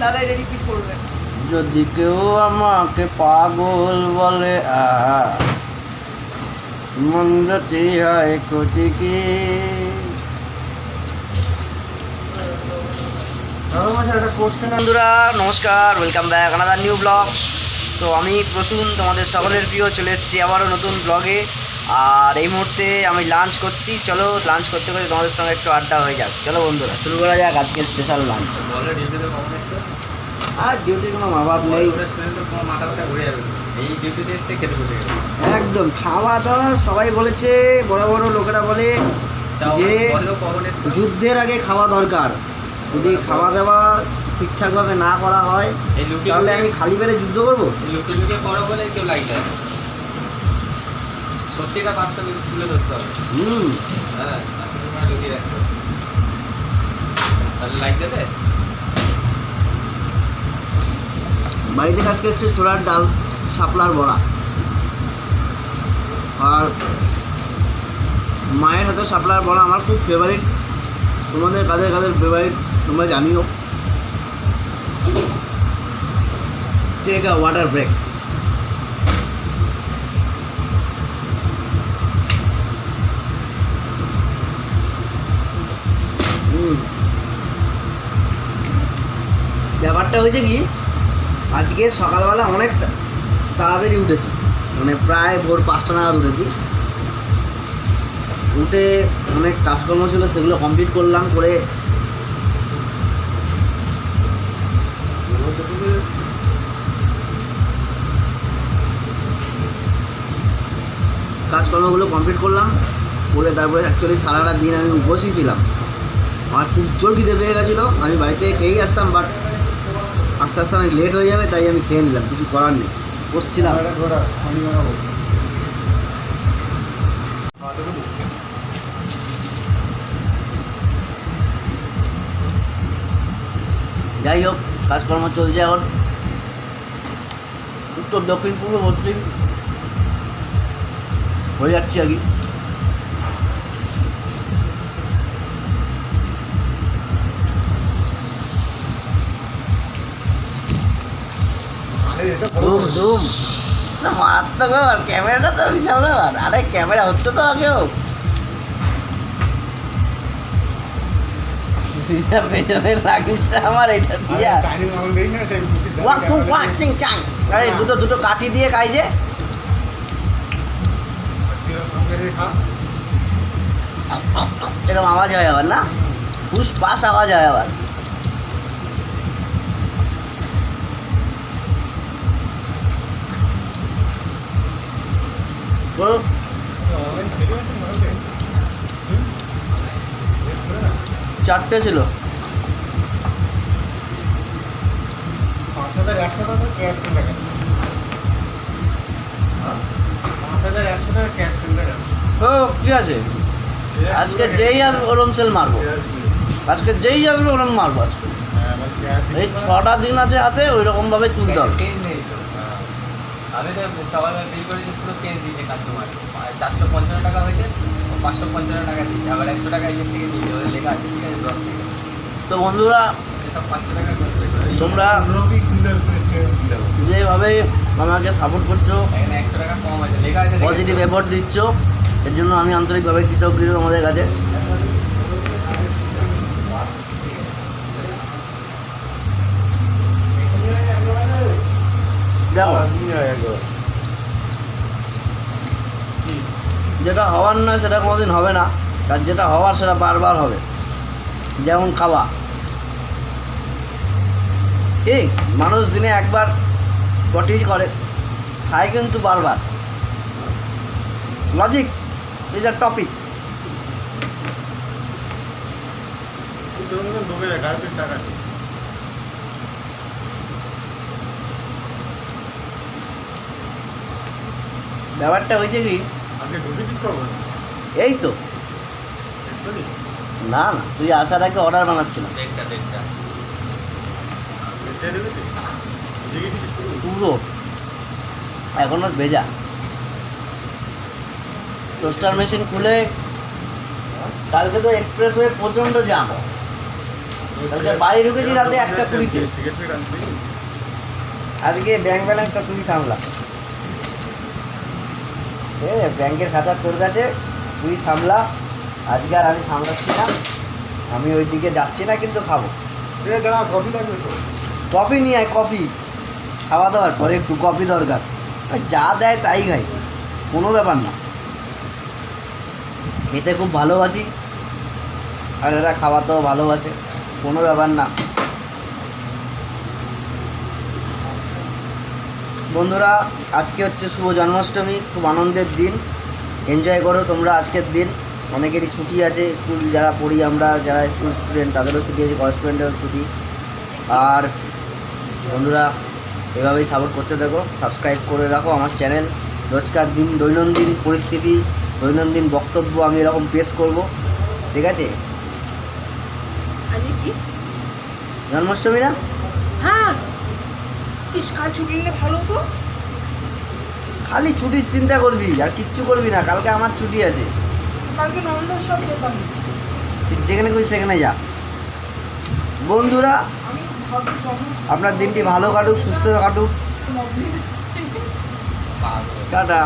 দাদা এটা রিপিট করবেন? যদি কেউ আমাকে পাগল বলে আহ, হয় ক্ষতি কি? বন্ধুরা নমস্কার welcome back another new blog তো আমি প্রসূন তোমাদের সকলের প্রিয় চলে এসেছি আবারও নতুন ব্লগে আর এই মুহূর্তে আমি লাঞ্চ করছি। চলো লাঞ্চ করতে করতে তোমাদের সঙ্গে একটু আড্ডা হয়ে যাক। চলো বন্ধুরা শুরু করা যাক আজকে স্পেশাল লাঞ্চ আর ডিউটির কোনো নেই। খেতে বসে গেছে। একদম খাওয়া দাওয়া সবাই বলেছে বড় বড় লোকেরা বলে যে যুদ্ধের আগে খাওয়া দরকার। যদি খাওয়া দাওয়া ঠিকঠাকভাবে না করা হয় তাহলে আমি খালি পেটে যুদ্ধ করব? লুকি করো বলে কেউ না। সত্যিটা বাস্তবে তুলে ধরতে হবে। হুম। হ্যাঁ তাহলে দেবে? বাড়িতে আজকে এসছে চোরার ডাল শাপলার বড়া। আর মায়ের হাতে শাপলার বড়া আমার খুব ফেভারিট তোমাদের কাদের কাদের ফেভারিট তোমরা জানিও। টেক আ ওয়াটার ব্রেক ব্যাপারটা হয়েছে কি? আজকে সকালবেলা অনেক তাড়াতাড়ি উঠেছি। মানে প্রায় ভোর পাঁচটা নাগাদ উঠেছি। উঠে অনেক কাজকর্ম ছিল, সেগুলো কমপ্লিট করলাম, করে কাজকর্মগুলো কমপ্লিট করলাম, করে তারপরে অ্যাকচুয়ালি সারাটা দিন আমি উপসই ছিলাম আমার খুব জোর খিদে পেয়ে গেছিল, আমি বাড়িতে খেয়েই আসতাম বাট আস্তে আস্তে অনেক লেট হয়ে যাবে তাই আমি খেয়ে নিলাম কিছু করার নেই। বসছিলাম। যাই হোক কাজকর্ম চলছে এখন। উত্তর দক্ষিণ পূর্ব পশ্চিম। হয়ে যাচ্ছে আর কি। ধুম ধুম। মারাত্মক ব্যাপার ক্যামেরাটা তো বিশাল ব্যাপার। আরে ক্যামেরা হচ্ছে তো আগেও। পেছনে লাগিস আমার এটা দিয়া। ওয়াক টু ওয়াক টিং চাং আরে দুটো দুটো কাঠি দিয়ে খাইছে এরকম আওয়াজ হয় আবার না? পুষ পাস আওয়াজ হয় আবার বলো চারটে ছিল পাঁচ হাজার একশো টাকা ক্যাশ সেল আছে পাঁচ হাজার একশো টাকা ক্যাশ সেল আছে ও ঠিক আছে? আজকে যেই আসবে ওরম সেল মারবো। আজকে যেই আসবে ওরম মারবো আজকে। এই ছটা দিন আছে হাতে ওই রকমভাবে তুলতে হবে। আমি তো বিল করেছি পুরো চেঞ্জ দিয়েছে কাস্টমার চারশো পঞ্চান্ন টাকা হয়েছে। পাঁচশো পঞ্চান্ন টাকা দিয়েছে আবার একশো টাকা ইয়ে থেকে নিয়েছে ওদের লেখা আছে ঠিক আছে ব্লক থেকে। তো বন্ধুরা এসব পাঁচশো টাকা তোমরা যেভাবে আমাকে সাপোর্ট করছ একশো টাকা কম আছে লেখা আছে পজিটিভ এফোর্ট দিচ্ছ এর জন্য আমি আন্তরিকভাবে কৃতজ্ঞ তোমাদের কাছে। দেখো যেটা হওয়ার নয় সেটা কোনোদিন হবে না, আর যেটা হওয়ার সেটা বারবার হবে। যেমন খাওয়া। ঠিক মানুষ দিনে একবার পটি করে, খায় কিন্তু বারবার। লজিক ইজ আ টপিক ব্যাপারটা হয়েছে কি এই তো। না না তুই আসার আগে অর্ডার বানাচ্ছিলাম। পুরো। এখনও ভেজা। টোস্টার মেশিন খুলে কালকে তো এক্সপ্রেস হয়ে প্রচণ্ড জাম কালকে বাড়ি ঢুকেছি রাতে একটা কুড়িতে। আজকে ব্যাংক ব্যালেন্সটা তুই সামলা। এ ব্যাংকের খাতা তোর কাছে তুই সামলা। আজকে আর আমি সামলাচ্ছি না। আমি ওই দিকে যাচ্ছি না কিন্তু খাব। কফি লাগবে তো কফি নিয়ে আয় কফি। খাওয়া দাওয়ার পরে একটু কফি দরকার। আর যা দেয় তাই খাই। কোনো ব্যাপার না। খেতে খুব ভালোবাসি। আর এরা খাওয়াতেও ভালোবাসে। কোনো ব্যাপার না। বন্ধুরা আজকে হচ্ছে শুভ জন্মাষ্টমী খুব আনন্দের দিন। এনজয় করো তোমরা আজকের দিন। অনেকেরই ছুটি আছে স্কুল যারা পড়ি আমরা যারা স্কুল স্টুডেন্ট তাদেরও ছুটি আছে কলেজ স্টুডেন্টেরও ছুটি। আর বন্ধুরা এভাবেই সাপোর্ট করতে থাকো সাবস্ক্রাইব করে রাখো আমার চ্যানেল রোজকার দিন দৈনন্দিন পরিস্থিতি দৈনন্দিন বক্তব্য আমি এরকম পেশ করব। ঠিক আছে? জন্মাষ্টমী না? হ্যাঁ। ইস কাল ছুটি নিলে ভালো খালি ছুটির চিন্তা করবি আর কিচ্ছু করবি না কালকে আমার ছুটি আছে। কালকে নন্দর সব দোকান। যেখানে খুশি সেখানে যা। বন্ধুরা আপনার দিনটি ভালো কাটুক সুস্থ কাটুক। টাটা।